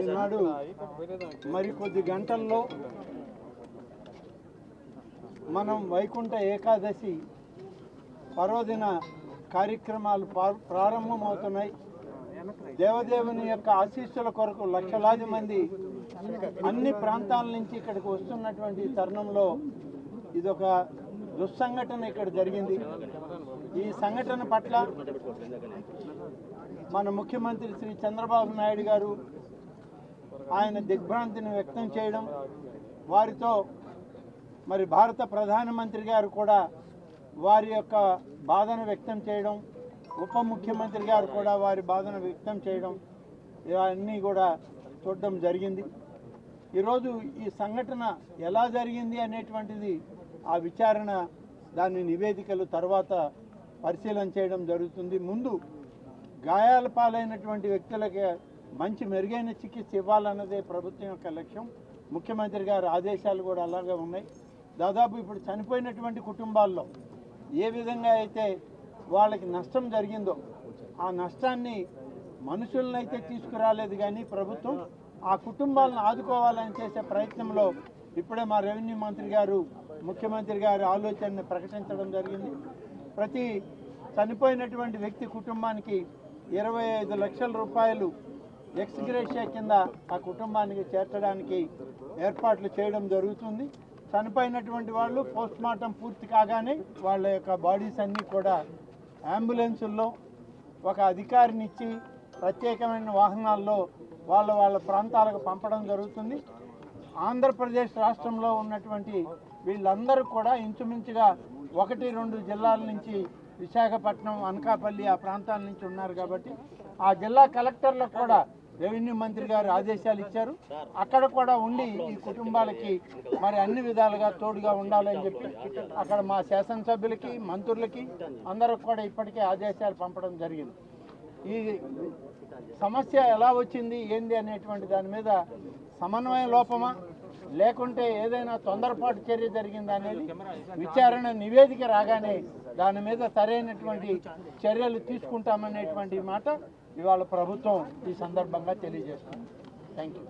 ఈనాడు మరికొద్ది గంటల్లో మనం వైకుంఠ ఏకాదశి పర్వదిన కార్యక్రమాలు ప్రారంభమవుతున్నాయి. దేవదేవుని యొక్క ఆశీస్సుల కొరకు లక్షలాది మంది అన్ని ప్రాంతాల నుంచి ఇక్కడికి వస్తున్నటువంటి తరుణంలో ఇదొక దుస్సంఘటన ఇక్కడ జరిగింది. ఈ సంఘటన పట్ల మన ముఖ్యమంత్రి శ్రీ చంద్రబాబు నాయుడు గారు ఆయన దిగ్భ్రాంతిని వ్యక్తం చేయడం వారితో మరి భారత ప్రధానమంత్రి గారు కూడా వారి యొక్క బాధను వ్యక్తం చేయడం ఉప ముఖ్యమంత్రి గారు కూడా వారి బాధను వ్యక్తం చేయడం ఇవన్నీ కూడా చూడడం జరిగింది. ఈరోజు ఈ సంఘటన ఎలా జరిగింది అనేటువంటిది ఆ విచారణ దాని నివేదికలు తర్వాత పరిశీలన చేయడం జరుగుతుంది. ముందు గాయాల పాలైనటువంటి వ్యక్తులకి మంచి మెరుగైన చికిత్స ఇవ్వాలన్నదే ప్రభుత్వం యొక్క లక్ష్యం. ముఖ్యమంత్రి గారి ఆదేశాలు కూడా అలాగే ఉన్నాయి. దాదాపు ఇప్పుడు చనిపోయినటువంటి కుటుంబాల్లో ఏ విధంగా అయితే వాళ్ళకి నష్టం జరిగిందో ఆ నష్టాన్ని మనుషులనైతే తీసుకురాలేదు కానీ ప్రభుత్వం ఆ కుటుంబాలను ఆదుకోవాలని చేసే ప్రయత్నంలో ఇప్పుడే మా రెవెన్యూ మంత్రి గారు ముఖ్యమంత్రి గారి ఆలోచనని ప్రకటించడం జరిగింది. ప్రతి చనిపోయినటువంటి వ్యక్తి కుటుంబానికి ఇరవై ఐదు లక్షల రూపాయలు ఎక్స్గ్రేషియా కింద ఆ కుటుంబానికి చేర్చడానికి ఏర్పాట్లు చేయడం జరుగుతుంది. చనిపోయినటువంటి వాళ్ళు పోస్ట్ మార్టం పూర్తి కాగానే వాళ్ళ యొక్క బాడీస్ అన్నీ కూడా అంబులెన్సుల్లో ఒక అధికారినిచ్చి ప్రత్యేకమైన వాహనాల్లో వాళ్ళ వాళ్ళ ప్రాంతాలకు పంపడం జరుగుతుంది. ఆంధ్రప్రదేశ్ రాష్ట్రంలో ఉన్నటువంటి వీళ్ళందరూ కూడా ఇంచుమించుగా ఒకటి రెండు జిల్లాల నుంచి విశాఖపట్నం అనకాపల్లి ఆ ప్రాంతాల నుంచి ఉన్నారు కాబట్టి ఆ జిల్లా కలెక్టర్లకు కూడా రెవెన్యూ మంత్రి గారు ఆదేశాలు ఇచ్చారు. అక్కడ కూడా ఉండి ఈ కుటుంబాలకి మరి అన్ని విధాలుగా తోడుగా ఉండాలని చెప్పి అక్కడ మా శాసనసభ్యులకి మంత్రులకి అందరికి కూడా ఇప్పటికే ఆదేశాలు పంపడం జరిగింది. ఈ సమస్య ఎలా వచ్చింది ఏంది అనేటువంటి దాని మీద సమన్వయ లోపమా లేకుంటే ఏదైనా తొందరపాటు చర్య జరిగిందా అనేది విచారణ నివేదిక రాగానే దాని మీద సరైనటువంటి చర్యలు తీసుకుంటామనేటువంటి మాట ఇవాళ ప్రభుత్వం ఈ సందర్భంగా తెలియజేస్తుంది. Thank you